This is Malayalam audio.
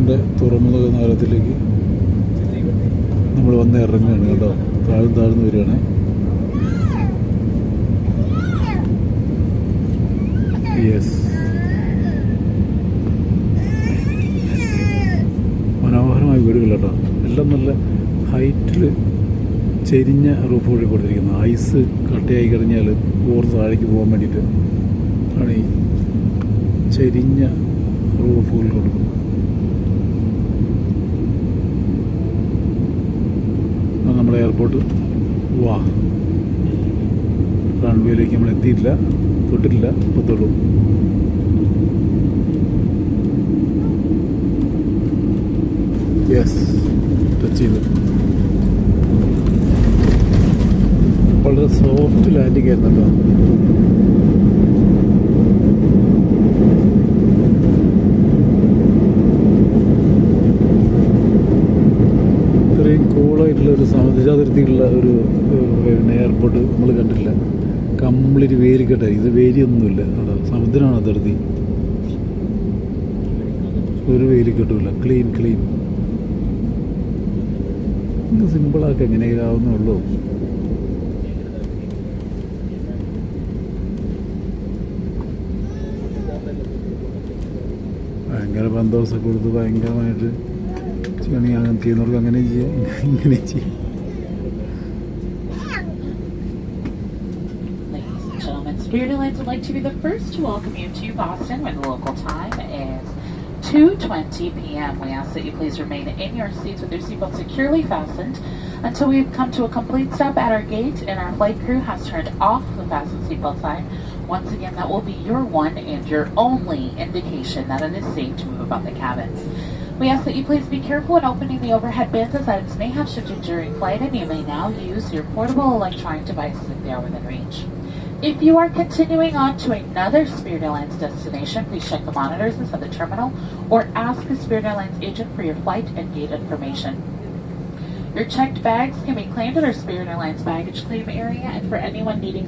ഇന്റർനാഷണൽ തുറമുഖ നഗരത്തിലേക്ക് നമ്മൾ വന്ന് ഇറങ്ങുകയാണ് കേട്ടോ. താഴ്ന്നു താഴ്ന്നു വരികയാണ്. യെസ് മനോഹരമായ വീടുകൾ കേട്ടോ. എല്ലാം നല്ല ഹൈറ്റിൽ ചെരിഞ്ഞ റൂഫ് വഴി കൊടുത്തിരിക്കുന്നത് ഐസ് കട്ടയായി കഴിഞ്ഞാൽ ഓർ താഴേക്ക് പോകാൻ വേണ്ടിയിട്ട് ആണ് ഈ ചെരിഞ്ഞ റൂഫുകൾ കൊടുക്കുന്നത്. എയർപോർട്ട് വാ റൺവേയിലേക്ക് നമ്മൾ എത്തിയിട്ടില്ല. തൊട്ടിട്ടില്ല. ഇപ്പത്തുള്ളൂ യെസ് ടച്ച് ചെയ്തു. വളരെ സോഫ്റ്റ് ലാൻഡിങ് ആയിരുന്നു കേട്ടോ ഇത്രയും കൂളായിട്ടുള്ള ഒരു സമുദ്രാതിർത്തിയുള്ള ഒരു പിന്നെ എയർപോർട്ട് നമ്മൾ കണ്ടിട്ടില്ല. കംപ്ലീറ്റ് വേലിക്കെട്ടായി ഇത് വേലിയൊന്നുമില്ല. അവിടെ സമുദ്രമാണ് അതിർത്തി. ഒരു വേലിക്കെട്ടുമില്ല. ക്ലീൻ ക്ലീൻ സിമ്പിളാക്കി എങ്ങനെയാവുന്നുള്ളൂ ഭയങ്കര ബന്ധോസൊക്കെ കൊടുത്ത് ഭയങ്കരമായിട്ട് ചെയ്യണമെങ്കിൽ അങ്ങനെ ചെയ്യുന്നവർക്ക് അങ്ങനെ ചെയ്യാം ഇങ്ങനെ ചെയ്യാം Ladies and gentlemen, Spirit Airlines would like to be the first to welcome you to Boston when the local time is 2.20 p.m. We ask that you please remain in your seats with your seatbelt securely fastened until we've come to a complete stop at our gate and our flight crew has turned off the fasten seatbelt sign. Once again, that will be your one and your only indication that it is safe to move about the cabin. We ask that you please be careful when opening the overhead bins as items may have shifted during flight and you may now use your portable electronic devices if they are within reach. If you are continuing on to another Spirit Airlines destination, please check the monitors inside the terminal or ask a Spirit Airlines agent for your flight and gate information. Your checked bags can be claimed at our Spirit Airlines baggage claim area and for anyone needing